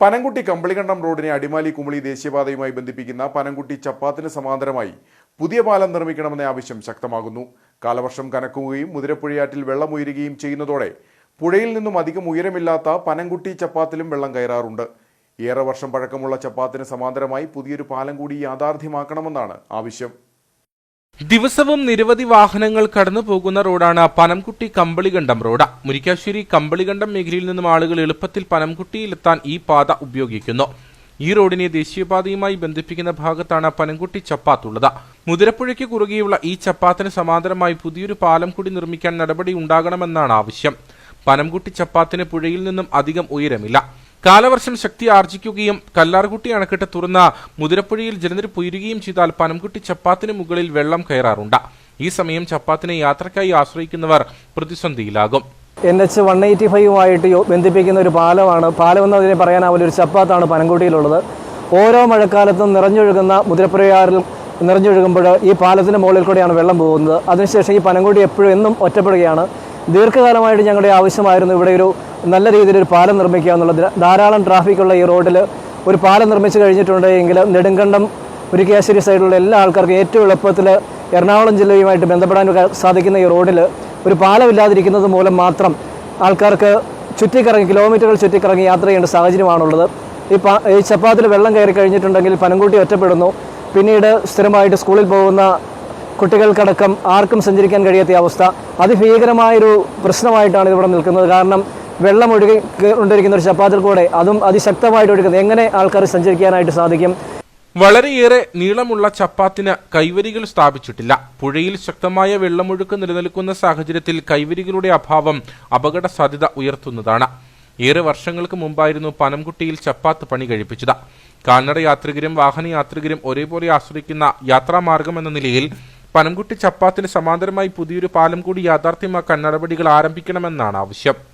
പനംകുട്ടി കമ്പളികണ്ടം റോഡിനെ അടിമാലി കുമളി ദേശീയപാതയുമായി ബന്ധിപ്പിക്കുന്ന പനംകുട്ടി ചപ്പാത്തിന് സമാന്തരമായി പുതിയ പാലം നിർമ്മിക്കണമെന്ന ആവശ്യം ശക്തമാകുന്നു. കാലവർഷം കനക്കുകയും മുതിരപ്പുഴയാറ്റിൽ വെള്ളം ഉയരുകയും ചെയ്യുന്നതോടെ പുഴയിൽ നിന്നും അധികം ഉയരമില്ലാത്ത പനംകുട്ടി ചപ്പാത്തിലും വെള്ളം കയറാറുണ്ട്. ഏറെ വർഷം പഴക്കമുള്ള ചപ്പാത്തിന് സമാന്തരമായി പുതിയൊരു പാലം കൂടി യാഥാർത്ഥ്യമാക്കണമെന്നാണ് ആവശ്യം. ദിവസവും നിരവധി വാഹനങ്ങൾ കടന്നു പോകുന്ന റോഡാണ് പനംകുട്ടി കമ്പളികണ്ടം റോഡ്. മുരിക്കാശ്ശേരി കമ്പളികണ്ടം മേഖലയിൽ നിന്നും ആളുകൾ എളുപ്പത്തിൽ പനംകുട്ടിയിലെത്താൻ ഈ പാത ഉപയോഗിക്കുന്നു. ഈ റോഡിനെ ദേശീയപാതയുമായി ബന്ധിപ്പിക്കുന്ന ഭാഗത്താണ് പനംകുട്ടി ചപ്പാത്തുള്ളത്. മുതിരപ്പുഴയ്ക്ക് കുറുകെയുള്ള ഈ ചപ്പാത്തിന് സമാന്തരമായി പുതിയൊരു പാലം കൂടി നിർമ്മിക്കാൻ നടപടി ഉണ്ടാകണമെന്നാണ് ആവശ്യം. പനംകുട്ടി ചപ്പാത്തിന് പുഴയിൽ നിന്നും അധികം ഉയരമില്ല. കാലവർഷം ശക്തി ആർജിക്കുകയും കല്ലാർകുട്ടി അണക്കെട്ട് തുറന്ന മുതിരപ്പുഴയിൽ ജലനിരപ്പ് ഉയരുകയും ചെയ്താൽ പനംകുട്ടി ചപ്പാത്തിന് മുകളിൽ വെള്ളം കയറാറുണ്ട്. ഈ സമയം ചപ്പാത്തിനെ യാത്രക്കായി ആശ്രയിക്കുന്നവർ പ്രതിസന്ധിയിലാകും. എൻ എച്ച് വൺ എയ്റ്റി ഫൈവുമായിട്ട് ബന്ധിപ്പിക്കുന്ന ഒരു പാലമാണ്. പാലം എന്ന് അതിനെ പറയാനാവില്ല ഒരു ചപ്പാത്താണ് പനംകുട്ടിയിലുള്ളത്. ഓരോ മഴക്കാലത്തും നിറഞ്ഞൊഴുകുന്ന മുതിരപ്പുഴയാറിൽ നിറഞ്ഞൊഴുകുമ്പോൾ ഈ പാലത്തിന്റെ മുകളിൽ കൂടെയാണ് വെള്ളം പോകുന്നത്. അതിനുശേഷം ഈ പനംകുട്ടി എപ്പോഴും എന്നും ഒറ്റപ്പെടുകയാണ്. ദീർഘകാലമായിട്ട് ഞങ്ങളുടെ ആവശ്യമായിരുന്നു ഇവിടെ ഒരു നല്ല രീതിയിൽ ഒരു പാലം നിർമ്മിക്കുക എന്നുള്ളത് ധാരാളം ട്രാഫിക്കുള്ള ഈ റോഡിൽ ഒരു പാലം നിർമ്മിച്ചു കഴിഞ്ഞിട്ടുണ്ടെങ്കിൽ നെടുങ്കണ്ടം മുരിക്കാശ്ശേരി സൈഡിലുള്ള എല്ലാ ആൾക്കാർക്കും ഏറ്റവും എളുപ്പത്തിൽ എറണാകുളം ജില്ലയുമായിട്ട് ബന്ധപ്പെടാൻ സാധിക്കുന്ന ഈ റോഡിൽ ഒരു പാലമില്ലാതിരിക്കുന്നത് മൂലം മാത്രം ആൾക്കാർക്ക് ചുറ്റിക്കറങ്ങി കിലോമീറ്ററുകൾ ചുറ്റിക്കറങ്ങി യാത്ര ചെയ്യേണ്ട സാഹചര്യമാണുള്ളത്. ഈ പാ ഈ ചപ്പാത്തിൽ വെള്ളം കയറി കഴിഞ്ഞിട്ടുണ്ടെങ്കിൽ പനംകുട്ടി ഒറ്റപ്പെടുന്നു. പിന്നീട് സ്ഥിരമായിട്ട് സ്കൂളിൽ പോകുന്ന കുട്ടികൾക്കടക്കം ആർക്കും സഞ്ചരിക്കാൻ കഴിയാത്ത അവസ്ഥ. അതിഭീകരമായൊരു പ്രശ്നമായിട്ടാണ് ഇവിടെ നിൽക്കുന്നത്. കാരണം വെള്ളം ഒഴുകി കൊണ്ടിരിക്കുന്ന ഒരു ചപ്പാത്തിൽ കൂടെ അതും അതിശക്തമായിട്ട് ഒഴുകുന്നത്. എങ്ങനെ ആൾക്കാർ സഞ്ചരിക്കാനായിട്ട് സാധിക്കും? വളരെയേറെ നീളമുള്ള ചപ്പാത്തിന് കൈവരികൾ സ്ഥാപിച്ചിട്ടില്ല. പുഴയിൽ ശക്തമായ വെള്ളമൊഴുക്ക് നിലനിൽക്കുന്ന സാഹചര്യത്തിൽ കൈവരികളുടെ അഭാവം അപകട സാധ്യത ഉയർത്തുന്നതാണ്. ഏറെ വർഷങ്ങൾക്ക് മുമ്പായിരുന്നു പനംകുട്ടിയിൽ ചപ്പാത്ത് പണി കഴിപ്പിച്ചത്. കാൽനട യാത്രികരും വാഹനയാത്രികരും ഒരേപോലെ ആശ്രയിക്കുന്ന യാത്രാമാർഗം എന്ന നിലയിൽ പനംകുട്ടി ചപ്പാത്തിന് സമാന്തരമായി പുതിയൊരു പാലം കൂടി യാഥാർത്ഥ്യമാക്കാൻ നടപടികൾ ആരംഭിക്കണമെന്നാണ് ആവശ്യം.